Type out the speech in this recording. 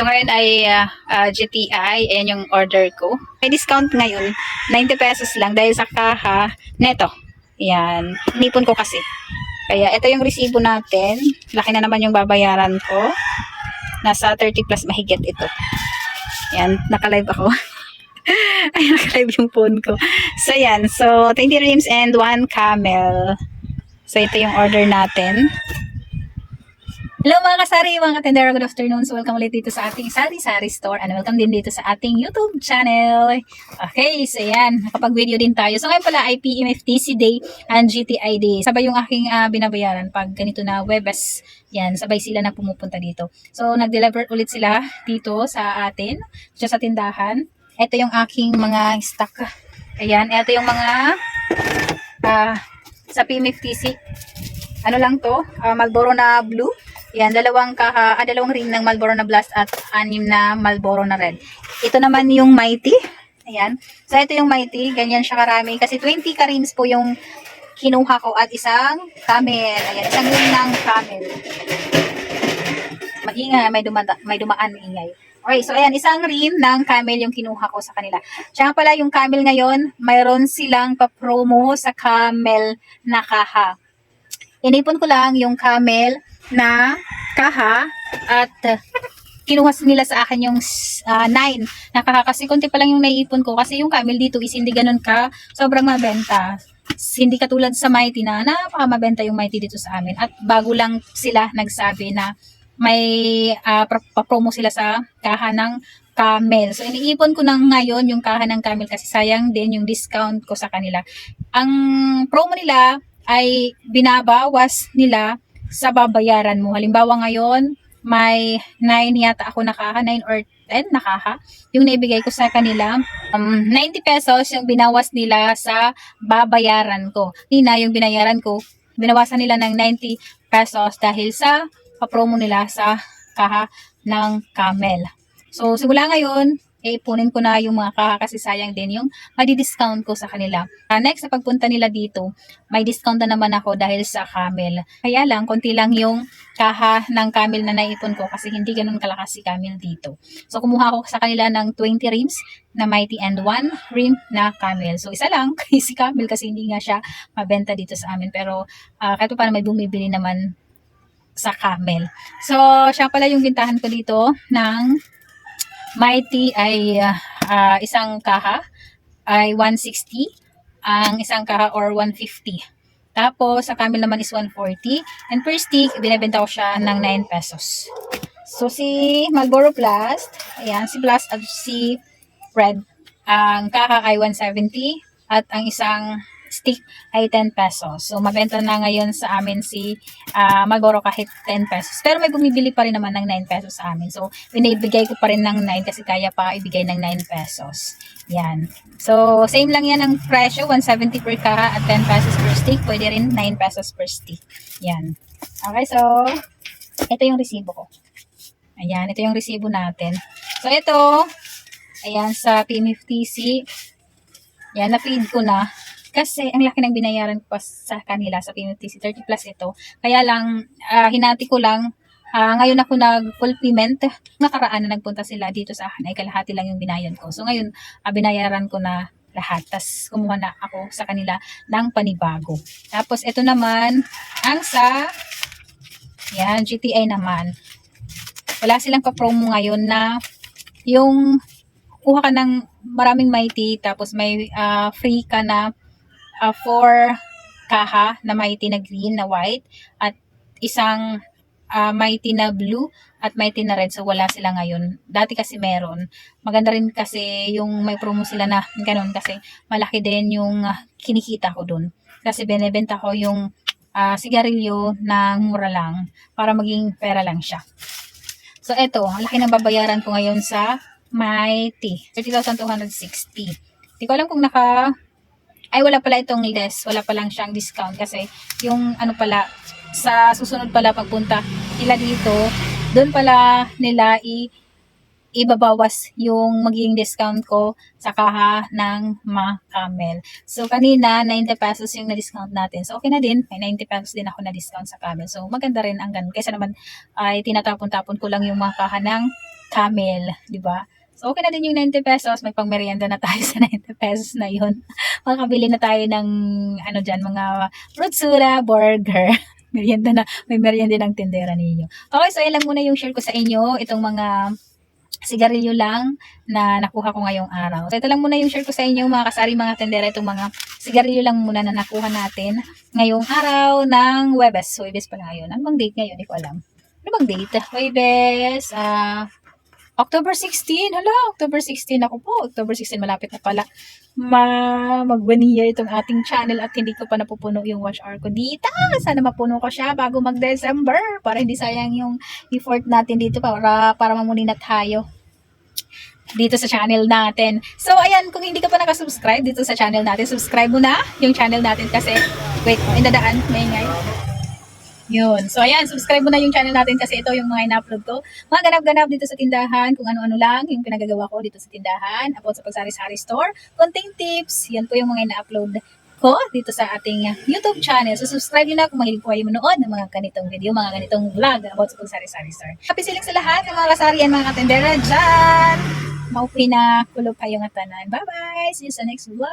So ngayon ay ah, ah, GTI, ayan yung order ko. May discount ngayon, 90 pesos lang dahil sa kaha neto. Yan, inipon ko kasi. Kaya ito yung resibo natin. Laki na naman yung babayaran ko. Nasa 30 plus mahigit ito. Yan, naka-live ako. Ay, naka-live yung phone ko. So yan, so 20 rims and 1 camel. So ito yung order natin. Hello mga kasari, mga katendero, good afternoon. So welcome ulit dito sa ating Sari Sari Store and welcome din dito sa ating YouTube channel. Okay, so yan, nakapag-video din tayo. So ngayon pala ay PMFTC Day and GTI Day. Sabay yung aking ah, binabayaran pag ganito na Webes. Yan, sabay sila na pumupunta dito. So nag-deliver ulit sila dito sa atin, siya sa tindahan. Ito yung aking mga stock. Ayan, ito yung mga ah, sa PMFTC. Ano lang to? Ah, Marlboro na blue. Yan, dalawang kaha, ah, dalawang ring ng Marlboro na Blast at anim na Marlboro na red. Ito naman yung Mighty. Ayan. So, ito yung Mighty. Ganyan siya karami. Kasi 20 ka rings po yung kinuha ko at isang camel. Ayan, isang ring ng camel. Maingay, may, dumada, may dumaan ingay. Okay, so ayan, isang rim ng camel yung kinuha ko sa kanila. Nga pala yung camel ngayon, mayroon silang pa-promo sa camel na kaha. Inipon ko lang yung camel na kaha at uh, kinuha nila sa akin yung 9 na kaha kasi konti pa lang yung naiipon ko kasi yung camel dito is hindi ganun ka sobrang mabenta. Hindi katulad sa Mighty na napakamabenta yung Mighty dito sa amin at bago lang sila nagsabi na may uh, pa-promo sila sa kaha ng camel. So, iniipon ko na ngayon yung kaha ng camel kasi sayang din yung discount ko sa kanila. Ang promo nila ay binabawas nila sa babayaran mo. Halimbawa ngayon, may 9 yata ako nakaha, 9 or 10 nakaha. Yung naibigay ko sa kanila, um, 90 pesos yung binawas nila sa babayaran ko. Nina, yung binayaran ko, binawasan nila ng 90 pesos dahil sa papromo nila sa kaha ng camel. So, simula ngayon, eh, ipunin ko na yung mga sayang din yung madi-discount ko sa kanila. Uh, next, sa pagpunta nila dito, may discount na naman ako dahil sa camel. Kaya lang, konti lang yung kaha ng camel na naipon ko kasi hindi ganun kalakas si camel dito. So, kumuha ako sa kanila ng 20 rims na mighty and 1 rim na camel. So, isa lang si camel kasi hindi nga siya mabenta dito sa amin. Pero, uh, kahit pa may bumibili naman sa camel. So, siya pala yung bintahan ko dito ng Mighty ay uh, uh, isang kaha ay 160, ang isang kaha or 150. Tapos, sa camel naman is 140. And per stick, binibenta ko siya ng 9 pesos. So, si Marlboro Blast, ayan, si Blast at si Red, ang kaha ay 170 at ang isang stick ay 10 pesos. So, mabenta na ngayon sa amin si uh, Marlboro kahit 10 pesos. Pero may bumibili pa rin naman ng 9 pesos sa amin. So, binibigay ko pa rin ng 9 kasi kaya pa ibigay ng 9 pesos. Yan. So, same lang yan ang presyo. 170 per kaha at 10 pesos per stick. Pwede rin 9 pesos per stick. Yan. Okay, so, ito yung resibo ko. Ayan, ito yung resibo natin. So, ito, ayan, sa PMFTC, yan, na-feed ko na. Kasi ang laki ng binayaran ko sa kanila sa PMTC 30 plus ito. Kaya lang uh, hinati ko lang uh, ngayon ako nag full payment. Nakaraan na nagpunta sila dito sa akin ay kalahati lang yung binayan ko. So ngayon uh, binayaran ko na lahat. Tapos kumuha na ako sa kanila ng panibago. Tapos ito naman ang sa yan, GTI naman. Wala silang pa-promo ngayon na yung kuha ka ng maraming mighty tapos may uh, free ka na uh, four kaha na mighty na green na white at isang uh, mighty na blue at mighty na red. So wala sila ngayon. Dati kasi meron. Maganda rin kasi yung may promo sila na ganun kasi malaki din yung uh, kinikita ko dun. Kasi benebenta ko yung uh, sigarilyo na mura lang para maging pera lang siya. So eto laki ng babayaran ko ngayon sa mighty 30,260 hindi ko alam kung naka ay, wala pala itong less. Wala pa lang siyang discount kasi yung ano pala, sa susunod pala pagpunta nila dito, doon pala nila i ibabawas yung magiging discount ko sa kaha ng mga camel. So, kanina, 90 pesos yung na-discount natin. So, okay na din. May 90 pesos din ako na-discount sa camel. So, maganda rin ang ganun. Kaysa naman ay tinatapon-tapon ko lang yung mga kaha ng camel, ba? So, okay na din yung 90 pesos. May pangmerienda na tayo sa 90 pesos na yun. Makakabili na tayo ng, ano dyan, mga fruit soda, burger. merienda na, may merienda ng tindera ninyo. Okay, so, yan lang muna yung share ko sa inyo. Itong mga sigarilyo lang na nakuha ko ngayong araw. So, ito lang muna yung share ko sa inyo, mga kasari, mga tendera. Itong mga sigarilyo lang muna na nakuha natin ngayong araw ng Webes. So, Webes pala ngayon. Ano bang date ngayon? Hindi ko alam. Ano bang date? Webes, ah, October 16. Hala, October 16 ako po. October 16, malapit na pala. Ma mag itong ating channel at hindi ko pa napupuno yung watch hour ko dito. Sana mapuno ko siya bago mag-December para hindi sayang yung effort natin dito para para mamuni na tayo dito sa channel natin. So, ayan, kung hindi ka pa nakasubscribe dito sa channel natin, subscribe mo na yung channel natin kasi, wait, may dadaan, may ingay. Yun. So, ayan, subscribe mo na yung channel natin kasi ito yung mga ina-upload ko. Mga ganap-ganap dito sa tindahan, kung ano-ano lang yung pinagagawa ko dito sa tindahan, about sa pagsari-sari store, konting tips, yan po yung mga ina-upload ko dito sa ating YouTube channel. So, subscribe nyo na kung mahilig po kayo manood ng mga ganitong video, mga ganitong vlog about sa pagsari-sari store. Happy siling sa lahat ng mga kasarian, mga katendera dyan! Maupi na kulo pa yung tanan. Bye-bye! See you sa next vlog!